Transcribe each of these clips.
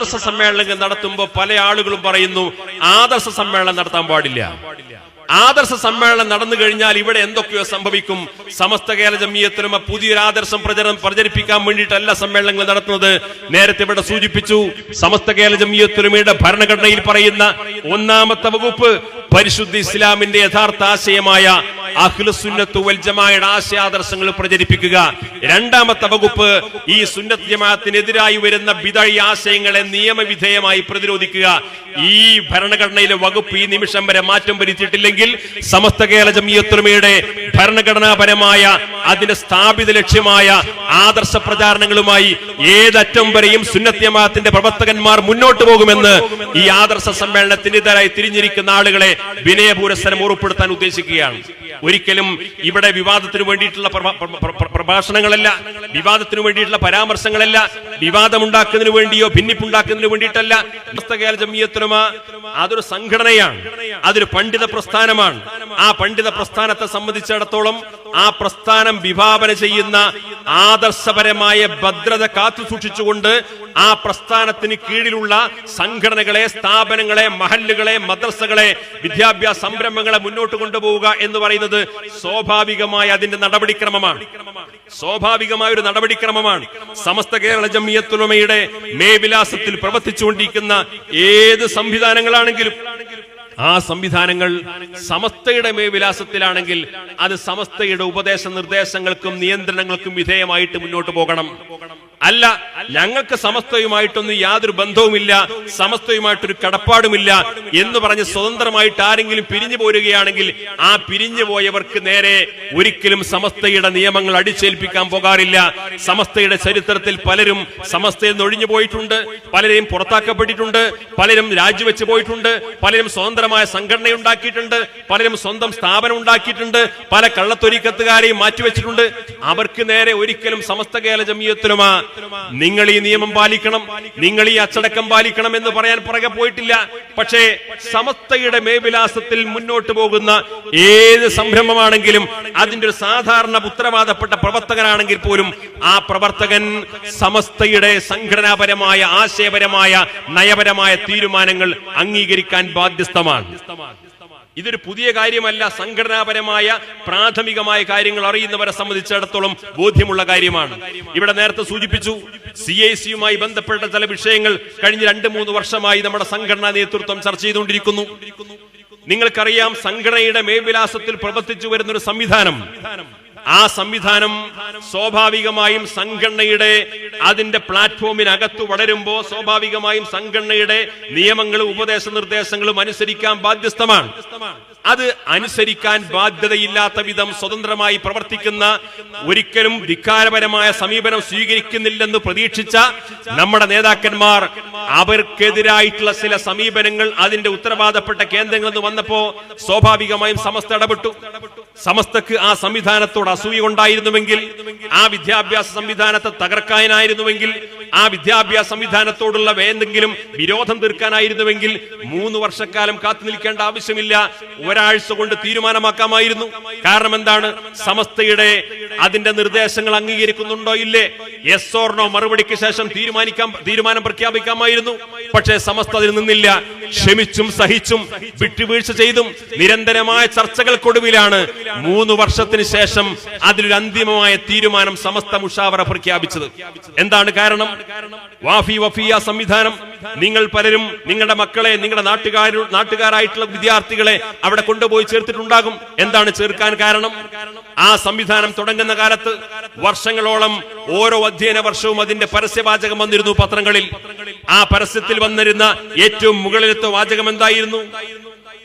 ആദർശ സമ്മേളനങ്ങൾ നടത്തുമ്പോൾ പല ആളുകളും പറയുന്നു ആദർശ സമ്മേളനം നടത്താൻ പാടില്ല. ആദർശ സമ്മേളനം നടന്നു കഴിഞ്ഞാൽ ഇവിടെ എന്തൊക്കെയോ സംഭവിക്കും. സമസ്ത കേരള ജമീയത്തിനും പുതിയൊരു ആദർശം പ്രചരണം പ്രചരിപ്പിക്കാൻ വേണ്ടിയിട്ടല്ല സമ്മേളനങ്ങൾ നടത്തുന്നത്. നേരത്തെ ഇവിടെ സൂചിപ്പിച്ചു സമസ്ത കേരള ജമീയത്തിനുമയുടെ ഭരണഘടനയിൽ പറയുന്ന ഒന്നാമത്തെ വകുപ്പ് പരിശുദ്ധ ഇസ്ലാമിന്റെ യഥാർത്ഥ ആശയമായ വൽ ആശയാദർശങ്ങൾ പ്രചരിപ്പിക്കുക. രണ്ടാമത്തെ വകുപ്പ് ഈ സുന്നത്ത് ജമാഅത്തിനെതിരായി വരുന്ന ബിദഴി ആശയങ്ങളെ നിയമവിധേയമായി പ്രതിരോധിക്കുക. ഈ ഭരണഘടനയിലെ വകുപ്പ് ഈ നിമിഷം വരെ മാറ്റം വരുത്തിയിട്ടില്ലെങ്കിൽ സമസ്ത കേരള ജമിയത്തുലമയുടെ ഭരണഘടനാപരമായ അതിന്റെ സ്ഥാപിത ലക്ഷ്യമായ ആദർശ പ്രചാരണങ്ങളുമായി ഏതറ്റം വരെയും സുന്നത്ത് ജമാഅത്തിന്റെ പ്രവർത്തകന്മാർ മുന്നോട്ട് പോകുമെന്ന് ഈ ആദർശ സമ്മേളനത്തിനെതിരായി തിരിഞ്ഞിരിക്കുന്ന ആളുകളെ വിനയപുരസ്സരം ഉറപ്പെടുത്താൻ ഉദ്ദേശിക്കുകയാണ്. ഒരിക്കലും ഇവിടെ വിവാദത്തിന് വേണ്ടിയിട്ടുള്ള പ്രഭ- പ്ര- പ്ര- പ്ര- പ്രഭാഷണങ്ങളല്ല വിവാദത്തിന് വേണ്ടിയിട്ടുള്ള പരാമർശങ്ങളല്ല വിവാദമുണ്ടാക്കുന്നതിന് വേണ്ടിയോ ഭിന്നിപ്പുണ്ടാക്കുന്നതിന് വേണ്ടിയിട്ടല്ല. കേരള ജമിയത്തുലമ അതൊരു സംഘടനയാണ് അതൊരു പണ്ഡിത പ്രസ്ഥാനമാണ്. ആ പണ്ഡിത പ്രസ്ഥാനത്തെ സംബന്ധിച്ചിടത്തോളം ആ പ്രസ്ഥാനം വിഭാവന ചെയ്യുന്ന ആദർശപരമായ ഭദ്രത കാത്തു സൂക്ഷിച്ചുകൊണ്ട് ആ പ്രസ്ഥാനത്തിന് കീഴിലുള്ള സംഘടനകളെ സ്ഥാപനങ്ങളെ മഹല്ലുകളെ മദ്രസകളെ വിദ്യാഭ്യാസ സംരംഭങ്ങളെ മുന്നോട്ട് കൊണ്ടുപോവുക എന്ന് പറയുന്നത് സ്വാഭാവികമായ അതിന്റെ നടപടിക്രമമാണ്. സ്വാഭാവികമായ ഒരു നടപടിക്രമമാണ്. സമസ്ത കേരള ജമിയത്തുലമയുടെ മേവിലാസത്തിൽ പ്രവർത്തിച്ചുകൊണ്ടിരിക്കുന്ന ഏത് സംവിധാനങ്ങളാണെങ്കിലും ആ സംവിധാനങ്ങൾ സമസ്തയുടെ മേവിലാസത്തിലാണെങ്കിൽ അത് സമസ്തയുടെ ഉപദേശ നിർദ്ദേശങ്ങൾക്കും നിയന്ത്രണങ്ങൾക്കും വിധേയമായിട്ട് മുന്നോട്ട് പോകണം. അല്ല ഞങ്ങൾക്ക് സമസ്തയുമായിട്ടൊന്നും യാതൊരു ബന്ധവുമില്ല സമസ്തയുമായിട്ടൊരു കടപ്പാടുമില്ല എന്ന് പറഞ്ഞ് സ്വതന്ത്രമായിട്ട് ആരെങ്കിലും പിരിഞ്ഞു പോരുകയാണെങ്കിൽ ആ പിരിഞ്ഞു പോയവർക്ക് നേരെ ഒരിക്കലും സമസ്തയുടെ നിയമങ്ങൾ അടിച്ചേൽപ്പിക്കാൻ പോകാറില്ല. സമസ്തയുടെ ചരിത്രത്തിൽ പലരും സമസ്തയിൽ നിന്ന് ഒഴിഞ്ഞു പോയിട്ടുണ്ട് പലരെയും പുറത്താക്കപ്പെട്ടിട്ടുണ്ട് പലരും രാജിവെച്ച് പോയിട്ടുണ്ട് പലരും സ്വതന്ത്രമായ സംഘടന ഉണ്ടാക്കിയിട്ടുണ്ട് പലരും സ്വന്തം സ്ഥാപനം ഉണ്ടാക്കിയിട്ടുണ്ട് പല കള്ളത്തൊരിക്കത്തുകാരെയും മാറ്റിവെച്ചിട്ടുണ്ട്. അവർക്ക് നേരെ ഒരിക്കലും സമസ്ത കേരള ജമീയത്തിലുമാ നിങ്ങൾ ഈ നിയമം പാലിക്കണം. നിങ്ങൾ ഈ അച്ചടക്കം പാലിക്കണം എന്ന് പറയാൻ പുറകെ പോയിട്ടില്ല. പക്ഷേ സമസ്തയുടെ മേവിലാസത്തിൽ മുന്നോട്ട് പോകുന്ന ഏത് സംരംഭമാണെങ്കിലും അതിന്റെ ഒരു സാധാരണ ഉത്തരവാദപ്പെട്ട പ്രവർത്തകനാണെങ്കിൽ പോലും ആ പ്രവർത്തകൻ സമസ്തയുടെ സംഘടനാപരമായ ആശയപരമായ നയപരമായ തീരുമാനങ്ങൾ അംഗീകരിക്കാൻ ബാധ്യസ്ഥമാണ്. ഇതൊരു പുതിയ കാര്യമല്ല സംഘടനാപരമായ പ്രാഥമികമായ കാര്യങ്ങൾ അറിയുന്നവരെ സംബന്ധിച്ചിടത്തോളം ബോധ്യമുള്ള കാര്യമാണ്. ഇവിടെ നേരത്തെ സൂചിപ്പിച്ചു സി ഐ സിയുമായി ബന്ധപ്പെട്ട ചില വിഷയങ്ങൾ കഴിഞ്ഞ രണ്ട് മൂന്ന് വർഷമായി നമ്മുടെ സംഘടനാ നേതൃത്വം ചർച്ച ചെയ്തുകൊണ്ടിരിക്കുന്നു. നിങ്ങൾക്കറിയാം സംഘടനയുടെ മേൽവിലാസത്തിൽ പ്രവർത്തിച്ചു വരുന്ന ഒരു സംവിധാനം ആ സംവിധാനം സ്വാഭാവികമായും സംഘടനയുടെ അതിന്റെ പ്ലാറ്റ്ഫോമിനകത്ത് വളരുമ്പോൾ സ്വാഭാവികമായും സംഘടനയുടെ നിയമങ്ങളും ഉപദേശ നിർദ്ദേശങ്ങളും അനുസരിക്കാൻ ബാധ്യസ്ഥമാണ്. അത് അനുസരിക്കാൻ ബാധ്യതയില്ലാത്ത വിധം സ്വതന്ത്രമായി പ്രവർത്തിക്കുന്ന ഒരിക്കലും ധിക്കാരപരമായ സമീപനം സ്വീകരിക്കുന്നില്ലെന്ന് പ്രതീക്ഷിച്ച നമ്മുടെ നേതാക്കന്മാർ അവർക്കെതിരായിട്ടുള്ള ചില സമീപനങ്ങൾ അതിന്റെ ഉത്തരവാദപ്പെട്ട കേന്ദ്രങ്ങളിൽ നിന്ന് വന്നപ്പോ സ്വാഭാവികമായും സമസ്ത ഇടപെട്ടു. സമസ്തക്ക് ആ സംവിധാനത്തോട് അസൂയ ഉണ്ടായിരുന്നുവെങ്കിൽ ആ വിദ്യാഭ്യാസ സംവിധാനത്തെ തകർക്കാനായിരുന്നുവെങ്കിൽ ആ വിദ്യാഭ്യാസ സംവിധാനത്തോടുള്ള എന്തെങ്കിലും വിരോധം തീർക്കാനായിരുന്നുവെങ്കിൽ മൂന്ന് വർഷക്കാലം കാത്തു നിൽക്കേണ്ട ആവശ്യമില്ല. ഒരാഴ്ച കൊണ്ട് തീരുമാനമാക്കാമായിരുന്നു. കാരണം എന്താണ്? സമസ്തയുടെ അതിന്റെ നിർദ്ദേശങ്ങൾ അംഗീകരിക്കുന്നുണ്ടോ ഇല്ലേ? എസ് ഓർണോ മറുപടിക്ക് ശേഷം തീരുമാനിക്കാൻ തീരുമാനം പ്രഖ്യാപിക്കാമായിരുന്നു. പക്ഷേ സമസ്ത അതിൽ നിന്നില്ല. ക്ഷമിച്ചും സഹിച്ചും വിട്ടുവീഴ്ച ചെയ്തും നിരന്തരമായ ചർച്ചകൾക്കൊടുവിലാണ് മൂന്ന് വർഷത്തിന് ശേഷം അതിലൊരു അന്തിമമായ തീരുമാനം സമസ്ത മുഷാവറ പ്രഖ്യാപിച്ചത്. എന്താണ് കാരണം? വാഫി വഫിയ സംവിധാനം. നിങ്ങൾ പലരും നിങ്ങളുടെ മക്കളെ നിങ്ങളുടെ നാട്ടുകാർ നാട്ടുകാരായിട്ടുള്ള വിദ്യാർത്ഥികളെ അവിടെ കൊണ്ടുപോയി ചേർത്തിട്ടുണ്ടാകും. എന്താണ് ചേർക്കാൻ കാരണം? ആ സംവിധാനം തുടങ്ങുന്ന കാലത്ത് വർഷങ്ങളോളം ഓരോ അധ്യയന വർഷവും അതിന്റെ പരസ്യവാചകം വന്നിരുന്നു പത്രങ്ങളിൽ. ആ പരസ്യത്തിൽ വന്നിരുന്ന ഏറ്റവും മുകളിലത്തെ വാചകം എന്തായിരുന്നു?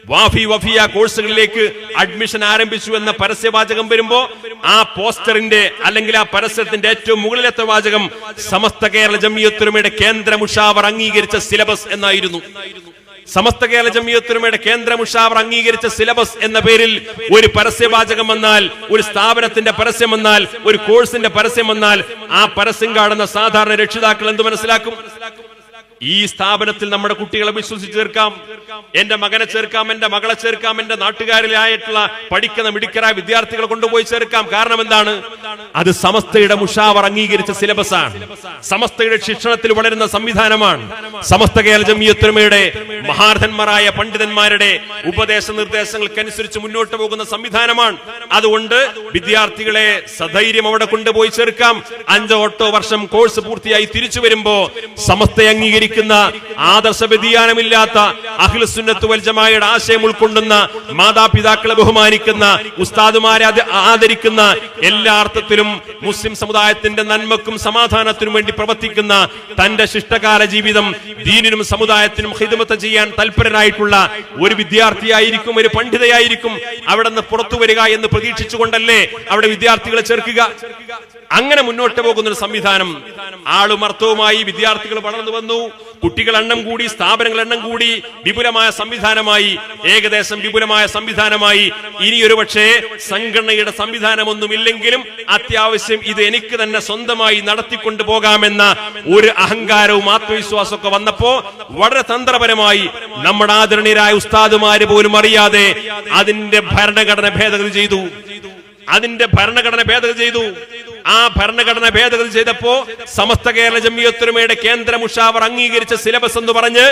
വാഫി വഫിയ കോഴ്സുകളിലേക്ക് അഡ്മിഷൻ ആരംഭിച്ചു എന്ന പരസ്യവാചകം വരുമ്പോ ആ പോസ്റ്ററിന്റെ അല്ലെങ്കിൽ ആ പരസ്യത്തിന്റെ ഏറ്റവും മുകളിലത്തെ വാചകം സമസ്ത കേരള ജമിയത്തുലമയുടെ കേന്ദ്ര മുഷാവർ അംഗീകരിച്ച സിലബസ് എന്നായിരുന്നു. സമസ്ത കേരള ജമിയത്തുലമയുടെ കേന്ദ്ര മുഷാവർ അംഗീകരിച്ച സിലബസ് എന്ന പേരിൽ ഒരു പരസ്യവാചകം വന്നാൽ ഒരു സ്ഥാപനത്തിന്റെ പരസ്യം വന്നാൽ ഒരു കോഴ്സിന്റെ പരസ്യം വന്നാൽ ആ പരസ്യം കാണുന്ന സാധാരണ രക്ഷിതാക്കൾ എന്ത് മനസ്സിലാക്കും? ഈ സ്ഥാപനത്തിൽ നമ്മുടെ കുട്ടികളെ വിശ്വസിച്ച് ചേർക്കാം. എന്റെ മകനെ ചേർക്കാം എന്റെ മകളെ ചേർക്കാം എന്റെ നാട്ടുകാരിലായിട്ടുള്ള പഠിക്കുന്ന മിടുക്കരായ വിദ്യാർത്ഥികളെ കൊണ്ടുപോയി ചേർക്കാം. കാരണം എന്താണ്? അത് സമസ്തയുടെ മുഷാവർ അംഗീകരിച്ച സിലബസ് ആണ് സമസ്തയുടെ ശിക്ഷണത്തിൽ വളരുന്ന സംവിധാനമാണ്. സമസ്ത കേരള ജമിയത്തുമയുടെ മഹാരഥന്മാരായ പണ്ഡിതന്മാരുടെ ഉപദേശ നിർദ്ദേശങ്ങൾക്കനുസരിച്ച് മുന്നോട്ട് പോകുന്ന സംവിധാനമാണ്. അതുകൊണ്ട് വിദ്യാർത്ഥികളെ സധൈര്യം അവിടെ കൊണ്ടുപോയി ചേർക്കാം. അഞ്ചോ എട്ടോ വർഷം കോഴ്സ് പൂർത്തിയായി തിരിച്ചു വരുമ്പോ സമസ്ത അംഗീകരിക്കുന്ന ആദർശ വ്യതിയാനമില്ലാത്ത അഖിലുസുന്നത്ത് വൽജമായയുടെ ആശയം ഉൾക്കൊണ്ടുന്ന മാതാപിതാക്കളെ ബഹുമാനിക്കുന്ന ഉസ്താദുമാരെ ആദരിക്കുന്ന എല്ലാ അർത്ഥത്തിലും മുസ്ലിം സമുദായത്തിന്റെ നന്മക്കും സമാധാനത്തിനും വേണ്ടി പ്രവർത്തിക്കുന്ന തന്റെ ശിഷ്ടകാല ജീവിതം ദീനിനും സമുദായത്തിനും ഹിദമത്ത് ചെയ്യാൻ തൽപരനായിട്ടുള്ള ഒരു വിദ്യാർത്ഥിയായിരിക്കും ഒരു പണ്ഡിതയായിരിക്കും അവിടെ നിന്ന് പുറത്തു വരിക എന്ന് പ്രതീക്ഷിച്ചുകൊണ്ടല്ലേ അവിടെ വിദ്യാർത്ഥികളെ ചേർക്കുക? അങ്ങനെ മുന്നോട്ട് പോകുന്ന ഒരു സംവിധാനം. ആളുമർത്തവുമായി വിദ്യാർത്ഥികൾ വളർന്നു വന്നു. കുട്ടികൾ എണ്ണം കൂടി സ്ഥാപനങ്ങൾ എണ്ണം കൂടി വിപുലമായ സംവിധാനമായി ഏകദേശം വിപുലമായ സംവിധാനമായി. ഇനി ഒരു പക്ഷേ സംഘടനയുടെ സംവിധാനമൊന്നുമില്ലെങ്കിലും അത്യാവശ്യം ഇത് എനിക്ക് തന്നെ സ്വന്തമായി നടത്തിക്കൊണ്ടു പോകാമെന്ന ഒരു അഹങ്കാരവും ആത്മവിശ്വാസമൊക്കെ വന്നപ്പോ വളരെ തന്ത്രപരമായി നമ്മുടെ ആദരണീയരായ ഉസ്താദുമാര് പോലും അറിയാതെ അതിന്റെ ഭരണഘടന ഭേദഗതി ചെയ്തു. അതിന്റെ ഭരണഘടന ഭേദഗതി ചെയ്തു. ആ ഭരണഘടന ഭേദഗതി ചെയ്തപ്പോ സമസ്ത കേരള ജമിയത്തൊരുമയുടെ കേന്ദ്ര മുഷാവർ അംഗീകരിച്ച സിലബസ് എന്ന് പറഞ്ഞ്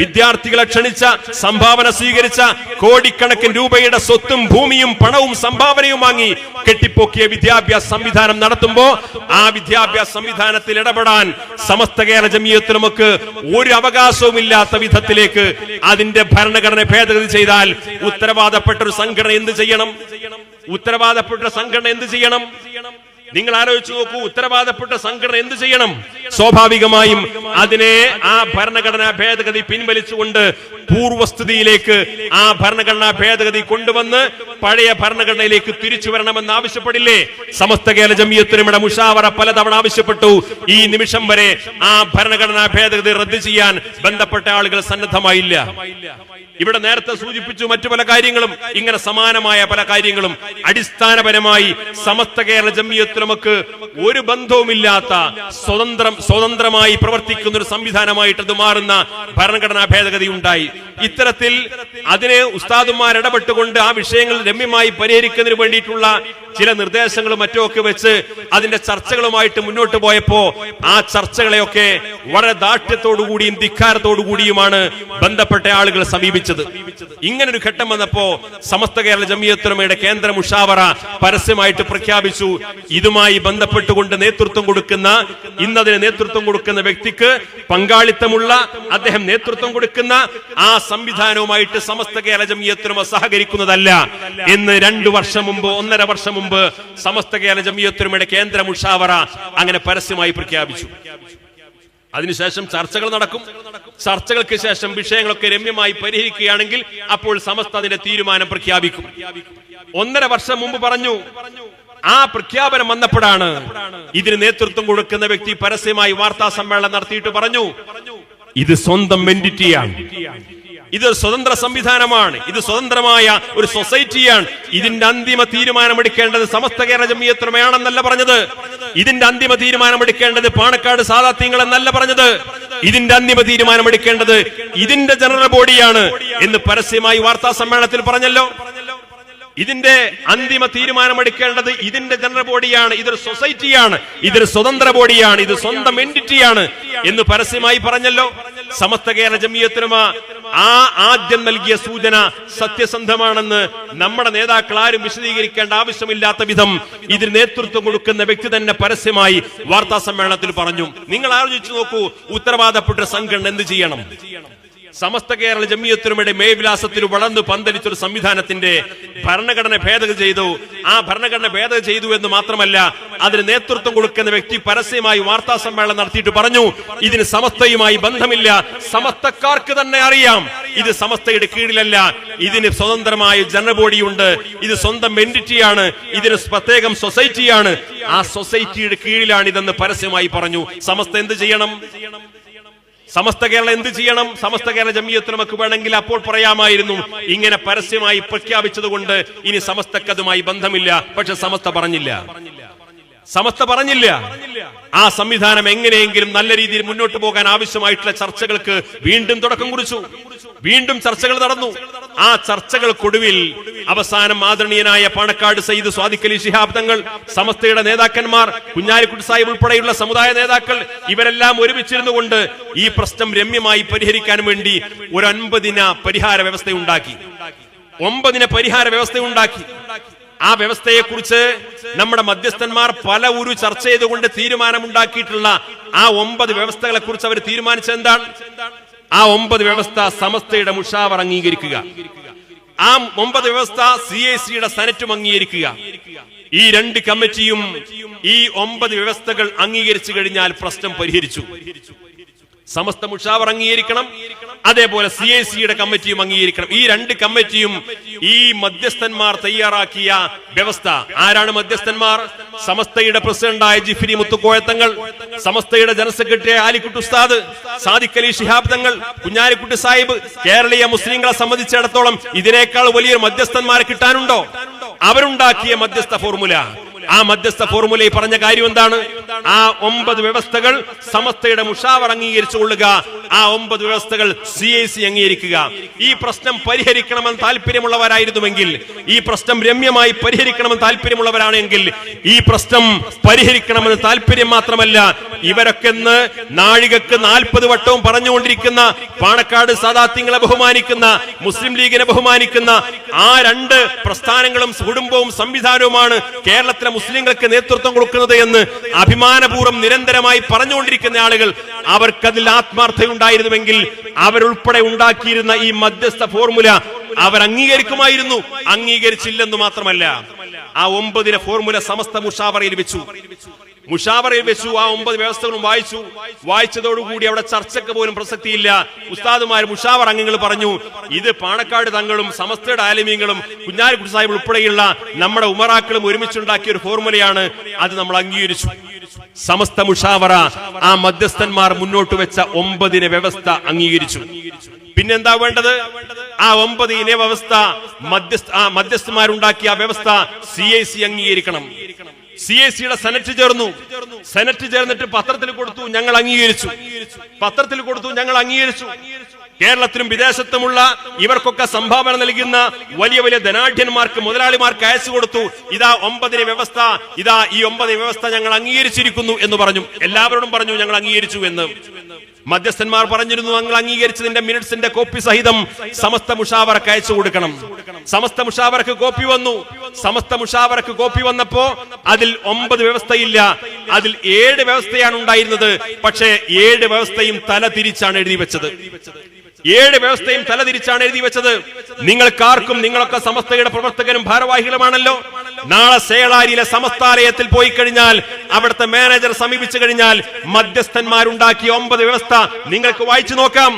വിദ്യാർത്ഥികളെ ക്ഷണിച്ച സംഭാവന സ്വീകരിച്ച കോടിക്കണക്കിന് രൂപയുടെ സ്വത്തും ഭൂമിയും പണവും സംഭാവനയും വാങ്ങി കെട്ടിപ്പൊക്കിയ വിദ്യാഭ്യാസ സംവിധാനം നടത്തുമ്പോ ആ വിദ്യാഭ്യാസ സംവിധാനത്തിൽ ഇടപെടാൻ സമസ്ത കേരള ജമിയത്തുരമക്ക് ഒരു അവകാശവും ഇല്ലാത്ത വിധത്തിലേക്ക് അതിന്റെ ഭരണഘടന ഭേദഗതി ചെയ്താൽ ഉത്തരവാദപ്പെട്ട ഒരു സംഘടന എന്ത് ചെയ്യണം? ഉത്തരവാദപ്പെട്ട സംഘടന എന്ത് ചെയ്യണം? നിങ്ങൾ ആലോചിച്ച് നോക്കൂ ഉത്തരവാദപ്പെട്ട സംഘടന എന്ത് ചെയ്യണം? സ്വാഭാവികമായും അതിനെ ആ ഭരണഘടനാ ഭേദഗതി പിൻവലിച്ചുകൊണ്ട് പൂർവസ്ഥിതിയിലേക്ക് ആ ഭരണഘടനാ ഭേദഗതി കൊണ്ടുവന്ന് പഴയ ഭരണഘടനയിലേക്ക് തിരിച്ചു വരണമെന്ന് ആവശ്യപ്പെടില്ലേ? സമസ്ത കേരള ജമിയത്തിനുമിടെ മുഷാവറ പലതവണ ആവശ്യപ്പെട്ടു. ഈ നിമിഷം വരെ ആ ഭരണഘടനാ ഭേദഗതി റദ്ദു ചെയ്യാൻ ബന്ധപ്പെട്ട ആളുകൾ സന്നദ്ധമായില്ല. ഇവിടെ നേരത്തെ സൂചിപ്പിച്ചു മറ്റു പല കാര്യങ്ങളും ഇങ്ങനെ സമാനമായ പല കാര്യങ്ങളും. അടിസ്ഥാനപരമായി സമസ്ത കേരള ജമിയത്ത് നമുക്ക് ഒരു ബന്ധവുമില്ലാത്ത സ്വതന്ത്രം സ്വതന്ത്രമായി പ്രവർത്തിക്കുന്ന ഒരു സംവിധാനമായിട്ട് അത് മാറുന്ന ഭരണഘടനാ ഭേദഗതി ഉണ്ടായി ഇത്തരത്തിൽ അതിനെ ഉസ്താദുമാർ ഇടപെട്ടുകൊണ്ട് ആ വിഷയങ്ങൾ രമ്യമായി പരിഹരിക്കുന്നതിന് വേണ്ടിയിട്ടുള്ള ചില നിർദ്ദേശങ്ങളും മറ്റുമൊക്കെ വെച്ച് അതിന്റെ ചർച്ചകളുമായിട്ട് മുന്നോട്ട് പോയപ്പോ ആ ചർച്ചകളെയൊക്കെ വളരെ ദാഠ്യത്തോടുകൂടിയും ധിക്കാരത്തോടുകൂടിയുമാണ് ബന്ധപ്പെട്ട ആളുകൾ സമീപിച്ചത്. ഇങ്ങനൊരു ഘട്ടം വന്നപ്പോ സമസ്ത കേരള ജമിയത്തുലമയുടെ കേന്ദ്ര മുഷാവറ പരസ്യമായിട്ട് പ്രഖ്യാപിച്ചു. ഇതുമായി ബന്ധപ്പെട്ടുകൊണ്ട് നേതൃത്വം കൊടുക്കുന്ന ഇന്നതിന് നേതൃത്വം കൊടുക്കുന്ന വ്യക്തിക്ക് പങ്കാളിത്തമുള്ള അദ്ദേഹം നേതൃത്വം കൊടുക്കുന്ന ആ സംവിധാനവുമായിട്ട് സമസ്ത കേരള ജമിയത്തിനുമ സഹകരിക്കുന്നതല്ല. എന്ന് രണ്ടു വർഷം മുമ്പ് ഒന്നര വർഷം മുമ്പ് സമസ്ത കേരള ജമിയത്തിനുമയുടെ കേന്ദ്ര മുഷാവറ അങ്ങനെ പരസ്യമായി പ്രഖ്യാപിച്ചു. അതിനുശേഷം ചർച്ചകൾ നടക്കും. ചർച്ചകൾക്ക് ശേഷം വിഷയങ്ങളൊക്കെ രമ്യമായി പരിഹരിക്കുകയാണെങ്കിൽ അപ്പോൾ സമസ്ത അതിന്റെ തീരുമാനം പ്രഖ്യാപിക്കും. ഒന്നര വർഷം മുമ്പ് പറഞ്ഞു ആ പ്രഖ്യാപനം വന്നപ്പോഴാണ് ഇതിന് നേതൃത്വം കൊടുക്കുന്ന വ്യക്തി പരസ്യമായി വാർത്താ സമ്മേളനം നടത്തിയിട്ട് പറഞ്ഞു ഇത് സ്വന്തം വെന്റിറ്റിയാണ് ഇത് സ്വതന്ത്ര സംവിധാനമാണ്. ഇത് സ്വതന്ത്രമായ ഒരു സൊസൈറ്റിയാണ്. ഇതിന്റെ അന്തിമ തീരുമാനമെടുക്കേണ്ടത് സമസ്ത കേരള ജമിയത്രമയാണെന്നല്ല പറഞ്ഞത്. ഇതിന്റെ അന്തിമ തീരുമാനമെടുക്കേണ്ടത് പാണക്കാട് സാധാത്യങ്ങൾ എന്നല്ല പറഞ്ഞത്. ഇതിന്റെ അന്തിമ തീരുമാനമെടുക്കേണ്ടത് ഇതിന്റെ ജനറൽ ബോഡിയാണ് എന്ന് പരസ്യമായി വാർത്താ സമ്മേളനത്തിൽ പറഞ്ഞല്ലോ. ഇതിന്റെ അന്തിമ തീരുമാനമെടുക്കേണ്ടത് ഇതിന്റെ ജനറൽ ബോഡിയാണ് ഇതൊരു സൊസൈറ്റിയാണ് ഇതൊരു സ്വതന്ത്ര ബോഡിയാണ് ഇത് സ്വന്തം എന്റിറ്റിയാണ് എന്ന് പരസ്യമായി പറഞ്ഞല്ലോ. സമസ്ത കേരള ജമിയത്തിനുമ ആ ആദ്യം നൽകിയ സൂചന സത്യസന്ധമാണെന്ന് നമ്മുടെ നേതാക്കൾ ആരും വിശദീകരിക്കേണ്ട ആവശ്യമില്ലാത്ത വിധം ഇതിന് നേതൃത്വം കൊടുക്കുന്ന വ്യക്തി തന്നെ പരസ്യമായി വാർത്താ സമ്മേളനത്തിൽ പറഞ്ഞു. നിങ്ങൾ ആലോചിച്ചു നോക്കൂ ഉത്തരവാദപ്പെട്ട സംഘടന എന്ത് ചെയ്യണം? സമസ്ത കേരള ജമിയത്തിനുമയുടെ മേവിലാസത്തിൽ വളർന്നു പന്തലിച്ചൊരു സംവിധാനത്തിന്റെ ഭരണഘടന ഭേദഗതി ചെയ്തു. ആ ഭരണഘടന ഭേദഗതി ചെയ്തു എന്ന് മാത്രമല്ല അതിന് നേതൃത്വം കൊടുക്കുന്ന വ്യക്തി പരസ്യമായി വാർത്താ സമ്മേളനം നടത്തിയിട്ട് പറഞ്ഞു ഇതിന് സമസ്തയുമായി ബന്ധമില്ല. സമസ്തക്കാർക്ക് തന്നെ അറിയാം. ഇത് സമസ്തയുടെ കീഴിലല്ല. ഇതിന് സ്വതന്ത്രമായ ജനബോഡിയുണ്ട് ഇത് സ്വന്തം എന്റിറ്റിയാണ് ഇതിന് പ്രത്യേകം സൊസൈറ്റിയാണ്. ആ സൊസൈറ്റിയുടെ കീഴിലാണ് ഇതെന്ന് പരസ്യമായി പറഞ്ഞു. സമസ്ത എന്ത് ചെയ്യണം? സമസ്ത കേരളം എന്ത് ചെയ്യണം? സമസ്ത കേരള ജമിയത്ത് നമുക്ക് വേണമെങ്കിൽ അപ്പോൾ പറയാമായിരുന്നു. ഇങ്ങനെ പരസ്യമായി പ്രഖ്യാപിച്ചതുകൊണ്ട് ഇനി സമസ്തക്കതുമായി ബന്ധമില്ല. പക്ഷെ സമസ്ത പറഞ്ഞില്ല. സമസ്ത പറഞ്ഞില്ല. ആ സംവിധാനം എങ്ങനെയെങ്കിലും നല്ല രീതിയിൽ മുന്നോട്ട് പോകാൻ ആവശ്യമായിട്ടുള്ള ചർച്ചകൾക്ക് വീണ്ടും തുടക്കം കുറിച്ചു. വീണ്ടും ചർച്ചകൾ നടന്നു. ആ ചർച്ചകൾക്കൊടുവിൽ അവസാനം ആദരണീയനായ പാണക്കാട് സയ്യിദ് സ്വാദിഖലി ശിഹാബ് തങ്ങൾ സമസ്തയുടെ നേതാക്കന്മാർ കുഞ്ഞാലിക്കുട്ടി സാഹിബ് ഉൾപ്പെടെയുള്ള സമുദായ നേതാക്കൾ ഇവരെല്ലാം ഒരുമിച്ചിരുന്നു കൊണ്ട് ഈ പ്രശ്നം രമ്യമായി പരിഹരിക്കാൻ വേണ്ടി ഒരു പരിഹാര വ്യവസ്ഥ ഉണ്ടാക്കി ഒമ്പതിന പരിഹാര വ്യവസ്ഥ ഉണ്ടാക്കി ആ വ്യവസ്ഥയെക്കുറിച്ച് നമ്മുടെ മധ്യസ്ഥന്മാർ പല ഒരു ചർച്ച ചെയ്തുകൊണ്ട് തീരുമാനമുണ്ടാക്കിയിട്ടുള്ള ആ ഒമ്പത് വ്യവസ്ഥകളെ കുറിച്ച് അവർ തീരുമാനിച്ചത് എന്താണ്? ആ ഒമ്പത് വ്യവസ്ഥ സമസ്തയുടെ മുഷാവർ അംഗീകരിക്കുക. ആ ഒമ്പത് വ്യവസ്ഥ സി ഐ സിയുടെ സെനറ്റും അംഗീകരിക്കുക. ഈ രണ്ട് കമ്മിറ്റിയും ഈ ഒമ്പത് വ്യവസ്ഥകൾ അംഗീകരിച്ചു കഴിഞ്ഞാൽ പ്രശ്നം പരിഹരിച്ചു. സമസ്ത മുഷാവർ അംഗീകരിക്കണം. അതേപോലെ സി ഐ സിയുടെ കമ്മിറ്റിയും അംഗീകരിക്കണം. ഈ രണ്ട് കമ്മിറ്റിയും ഈ മധ്യസ്ഥന്മാർ തയ്യാറാക്കിയ വ്യവസ്ഥ. ആരാണ് മധ്യസ്ഥന്മാർ? സമസ്തയുടെ പ്രസിഡന്റായ ജിഫിനി മുത്തുക്കോയത്തങ്ങൾ സമസ്തയുടെ ജനറൽ സെക്രട്ടറി ആലിക്കുട്ടി ഉസ്താദ് സാദിഖ് അലി ഷിഹാബ് തങ്ങൾ കുഞ്ഞാലിക്കുട്ടി സാഹിബ് കേരളീയ മുസ്ലിങ്ങളെ സംബന്ധിച്ചിടത്തോളം ഇതിനേക്കാൾ വലിയൊരു മധ്യസ്ഥന്മാരെ കിട്ടാനുണ്ടോ? അവരുണ്ടാക്കിയ മധ്യസ്ഥ ഫോർമുല ആ മധ്യസ്ഥ ഫോർമുലയിൽ പറഞ്ഞ കാര്യം എന്താണ്? ആ ഒമ്പത് വ്യവസ്ഥകൾ സമസ്തയുടെ മുഷാവർ അംഗീകരിച്ചു കൊള്ളുക ആ ഒമ്പത് വ്യവസ്ഥകൾ സി ഐ സി അംഗീകരിക്കുക. ഈ പ്രശ്നം പരിഹരിക്കണമെന്ന് താല്പര്യമുള്ളവരായിരുന്നുവെങ്കിൽ ഈ പ്രശ്നം രമ്യമായി പരിഹരിക്കണമെന്ന് താല്പര്യമുള്ളവരാണെങ്കിൽ ഈ പ്രശ്നം പരിഹരിക്കണമെന്ന് താല്പര്യം മാത്രമല്ല ഇവരൊക്കെ നാഴികക്ക് നാൽപ്പത് വട്ടവും പറഞ്ഞുകൊണ്ടിരിക്കുന്ന പാണക്കാട് സാദാത്യങ്ങളെ ബഹുമാനിക്കുന്ന മുസ്ലിം ലീഗിനെ ബഹുമാനിക്കുന്ന ആ രണ്ട് പ്രസ്ഥാനങ്ങളും കുടുംബവും സംവിധാനവുമാണ് കേരളത്തിലെ മുസ്ലിങ്ങൾക്ക് നേതൃത്വം കൊടുക്കുന്നത് എന്ന് അഭിമാനപൂർവം നിരന്തരമായി പറഞ്ഞുകൊണ്ടിരിക്കുന്ന ആളുകൾ അവർക്കതിൽ ആത്മാർത്ഥയുണ്ടായിരുന്നുവെങ്കിൽ അവരുൾപ്പെടെ ഉണ്ടാക്കിയിരുന്ന ഈ മധ്യസ്ഥ ഫോർമുല അവർ അംഗീകരിക്കുമായിരുന്നു. അംഗീകരിച്ചില്ലെന്ന് മാത്രമല്ല ആ ഒമ്പതിലെ ഫോർമുല സമസ്ത മുഷാവറയിൽ വെച്ചു. മുഷാവറയിൽ വെച്ചു ആ ഒമ്പത് വ്യവസ്ഥകളും വായിച്ചു. വായിച്ചതോടുകൂടി അവിടെ ചർച്ചയ്ക്ക് പോലും പ്രസക്തിയില്ല. ഉസ്താദുമാർ മുഷാവർ അംഗങ്ങൾ പറഞ്ഞു ഇത് പാണക്കാട് തങ്ങളും സമസ്തയുടെ ആലിമീങ്ങളും കുഞ്ഞാലിക്കുട്ടി സാഹിബ് ഉൾപ്പെടെയുള്ള നമ്മുടെ ഉമറാക്കളും ഒരുമിച്ചുണ്ടാക്കിയ ഒരു ഫോർമുലയാണ്. അത് നമ്മൾ അംഗീകരിച്ചു. സമസ്ത മുഷാവറ ആ മധ്യസ്ഥന്മാർ മുന്നോട്ട് വെച്ച ഒമ്പതിന് വ്യവസ്ഥ അംഗീകരിച്ചു. പിന്നെന്താ വേണ്ടത്? ആ ഒമ്പത് ഇന വ്യവസ്ഥ മധ്യസ്ഥ ആ മധ്യസ്ഥന്മാരുണ്ടാക്കിയ ആ വ്യവസ്ഥ സി ഐ സി അംഗീകരിക്കണം. സി എ സിയുടെ സെനറ്റ് ചേർന്നു. സെനറ്റ് ചേർന്നിട്ട് പത്രത്തിൽ കൊടുത്തു ഞങ്ങൾ അംഗീകരിച്ചു. പത്രത്തിൽ കൊടുത്തു ഞങ്ങൾ അംഗീകരിച്ചു. കേരളത്തിലും വിദേശത്തുമുള്ള ഇവർക്കൊക്കെ സംഭാവന നൽകുന്ന വലിയ വലിയ ധനാഢ്യന്മാർക്ക് മുതലാളിമാർക്ക് അയച്ചു കൊടുത്തു. ഇതാ ഒമ്പതിന് വ്യവസ്ഥ ഇതാ ഈ ഒമ്പതിന് വ്യവസ്ഥ ഞങ്ങൾ അംഗീകരിച്ചിരിക്കുന്നു എന്ന് പറഞ്ഞു. എല്ലാവരോടും പറഞ്ഞു ഞങ്ങൾ അംഗീകരിച്ചു എന്ന്. മധ്യസ്ഥന്മാർ പറഞ്ഞിരുന്നു ഞങ്ങൾ അംഗീകരിച്ചതിന്റെ മിനിറ്റ്സിന്റെ കോപ്പി സഹിതം സമസ്ത മുഷാവറക്ക് അയച്ചു കൊടുക്കണം. സമസ്ത മുഷാവറക്ക് കോപ്പി വന്നു. സമസ്ത മുഷാവറക്ക് കോപ്പി വന്നപ്പോ അതിൽ ഒമ്പത് വ്യവസ്ഥയില്ല. അതിൽ ഏഴ് വ്യവസ്ഥയാണ് ഉണ്ടായിരുന്നത്. പക്ഷേ ഏഴ് വ്യവസ്ഥയും തല തിരിച്ചാണ് എഴുതി വെച്ചത്. ഏഴ് വ്യവസ്ഥയും തലതിരിച്ചാണ് എഴുതി വെച്ചത്. നിങ്ങൾക്കാർക്കും നിങ്ങളൊക്കെ സമസ്തയുടെ പ്രവർത്തകരും ഭാരവാഹികളുമാണല്ലോ. നാളെ സേളാരിയിലെ സമസ്താലയത്തിൽ പോയി കഴിഞ്ഞാൽ അവിടുത്തെ മാനേജർ സമീപിച്ചു കഴിഞ്ഞാൽ മധ്യസ്ഥന്മാരുണ്ടാക്കിയ ഒമ്പത് വ്യവസ്ഥ നിങ്ങൾക്ക് വായിച്ചു നോക്കാം.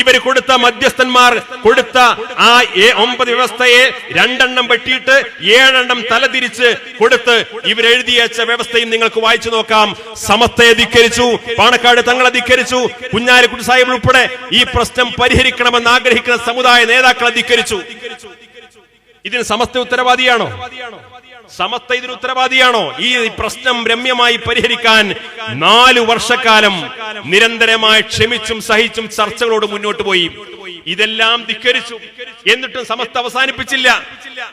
ഇവർ കൊടുത്ത മധ്യസ്ഥന്മാർ കൊടുത്ത ആ ഒമ്പത് വ്യവസ്ഥയെ രണ്ടെണ്ണം വെട്ടിയിട്ട് ഏഴെണ്ണം തലതിരിച്ച് കൊടുത്ത് ഇവരെഴുതി അയച്ച വ്യവസ്ഥയും നിങ്ങൾക്ക് വായിച്ചു നോക്കാം. സമസ്തയെ ധിക്കരിച്ചു പാണക്കാട് തങ്ങളെ ധിക്കരിച്ചു കുഞ്ഞാലിക്കുട്ടി സാഹിബ് ഉൾപ്പെടെ ഈ പ്രശ്നം പരിഹരിക്കണമെന്ന് ആഗ്രഹിക്കുന്ന സമുദായ നേതാക്കളെ ധിക്കരിച്ചു. ഇതിന് സമസ്ത ഉത്തരവാദിയാണോ? സമസ്ത ഇതിന് ഉത്തരവാദിയാണോ? ഈ പ്രശ്നം രമ്യമായി പരിഹരിക്കാൻ നാലു വർഷക്കാലം നിരന്തരമായി ക്ഷമിച്ചും സഹിച്ചും ചർച്ചകളോട് മുന്നോട്ട് പോയി. ഇതെല്ലാം ധിക്കരിച്ചു. എന്നിട്ടും സമസ്ത അവസാനിപ്പിച്ചില്ല.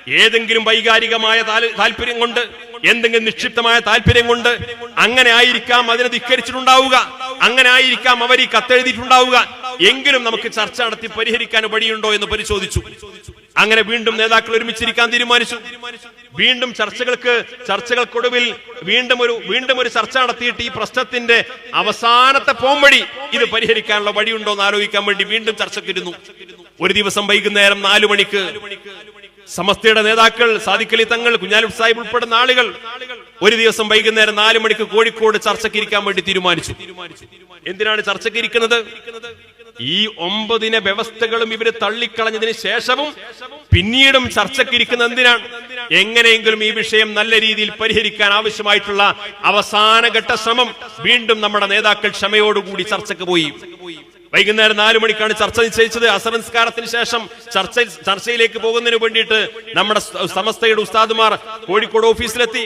ഏതെങ്കിലും വൈകാരികമായ താല്- താല്പര്യം കൊണ്ട് എന്തെങ്കിലും നിക്ഷിപ്തമായ താല്പര്യം കൊണ്ട് അങ്ങനെ ആയിരിക്കാം അതിനെ ധിക്കരിച്ചിട്ടുണ്ടാവുക. അങ്ങനെ ആയിരിക്കാം അവർ ഈ കത്തെഴുതിയിട്ടുണ്ടാവുക. എങ്കിലും നമുക്ക് ചർച്ച നടത്തി പരിഹരിക്കാൻ വഴിയുണ്ടോ എന്ന് പരിശോധിച്ചു. അങ്ങനെ വീണ്ടും നേതാക്കൾ ഒരുമിച്ചിരിക്കാൻ തീരുമാനിച്ചു. വീണ്ടും ചർച്ചകൾക്ക് ചർച്ചകൾക്കൊടുവിൽ വീണ്ടും ഒരു വീണ്ടും ഒരു ചർച്ച നടത്തിയിട്ട് ഈ പ്രശ്നത്തിന്റെ അവസാനത്തെ പോംവഴി ഇത് പരിഹരിക്കാനുള്ള വഴിയുണ്ടോ എന്ന് ആലോചിക്കാൻ വേണ്ടി വീണ്ടും ചർച്ചക്കിരുന്നു. ഒരു ദിവസം വൈകുന്നേരം നാലു മണിക്ക് സമസ്തയുടെ നേതാക്കൾ സാദിഖലി തങ്ങൾ കുഞ്ഞാലി സാഹിബ് ഉൾപ്പെടുന്ന ആളുകൾ ഒരു ദിവസം വൈകുന്നേരം നാലു മണിക്ക് കോഴിക്കോട് ചർച്ചക്കിരിക്കാൻ വേണ്ടി തീരുമാനിച്ചു. എന്തിനാണ് ചർച്ചക്കിരിക്കുന്നത്? ഈ ഒമ്പതിനെ വ്യവസ്ഥകളും ഇവർ തള്ളിക്കളഞ്ഞതിന് ശേഷവും പിന്നീടും ചർച്ചക്കിരിക്കുന്ന എന്തിനാണ്? എങ്ങനെയെങ്കിലും ഈ വിഷയം നല്ല രീതിയിൽ പരിഹരിക്കാൻ ആവശ്യമായിട്ടുള്ള അവസാനഘട്ട ശ്രമം വീണ്ടും നമ്മുടെ നേതാക്കൾ ക്ഷമയോടുകൂടി ചർച്ചക്ക് പോയി. വൈകുന്നേരം നാലു മണിക്കാണ് ചർച്ച നിശ്ചയിച്ചത്. അസംസ്കാരത്തിന് ശേഷം ചർച്ച ചർച്ചയിലേക്ക് പോകുന്നതിന് വേണ്ടിയിട്ട് നമ്മുടെ സമസ്തയുടെ ഉസ്താദുമാർ കോഴിക്കോട് ഓഫീസിലെത്തി.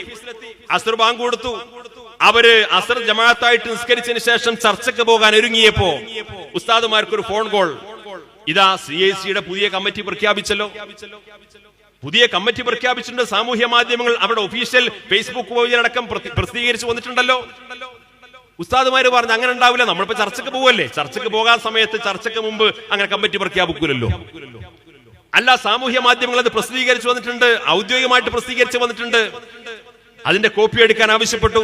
അസുർ ബാങ്ക് കൊടുത്തു. അവർ അസർ ജമാഅത്തായിട്ട് നിസ്കരിച്ചതിന് ശേഷം ചർച്ചയ്ക്ക് പോകാൻ ഒരുങ്ങിയപ്പോ ഉസ്താദുമാർക്ക് ഒരു ഫോൺ കോൾ. ഇതാ സി ഐ സിയുടെ പുതിയ കമ്മിറ്റി പ്രഖ്യാപിച്ചല്ലോ. പുതിയ കമ്മിറ്റി പ്രഖ്യാപിച്ചിട്ടുണ്ട്. സാമൂഹ്യ മാധ്യമങ്ങൾ അവിടെ ഒഫീഷ്യൽ ഫേസ്ബുക്ക് പ്രസിദ്ധീകരിച്ചു പ്രസിദ്ധീകരിച്ച് വന്നിട്ടുണ്ടല്ലോ. ഉസ്താദുമാര് പറഞ്ഞു അങ്ങനെ ഉണ്ടാവില്ല. നമ്മളിപ്പോ ചർച്ചയ്ക്ക് പോവല്ലേ? ചർച്ചയ്ക്ക് പോകാൻ സമയത്ത് ചർച്ചയ്ക്ക് മുമ്പ് അങ്ങനെ കമ്മിറ്റി പ്രഖ്യാപിക്കൂലല്ലോ. അല്ല സാമൂഹ്യ മാധ്യമങ്ങൾ അത് പ്രസിദ്ധീകരിച്ചു വന്നിട്ടുണ്ട്. ഔദ്യോഗികമായിട്ട് പ്രസിദ്ധീകരിച്ചു വന്നിട്ടുണ്ട്. അതിന്റെ കോപ്പി എടുക്കാൻ ആവശ്യപ്പെട്ടു.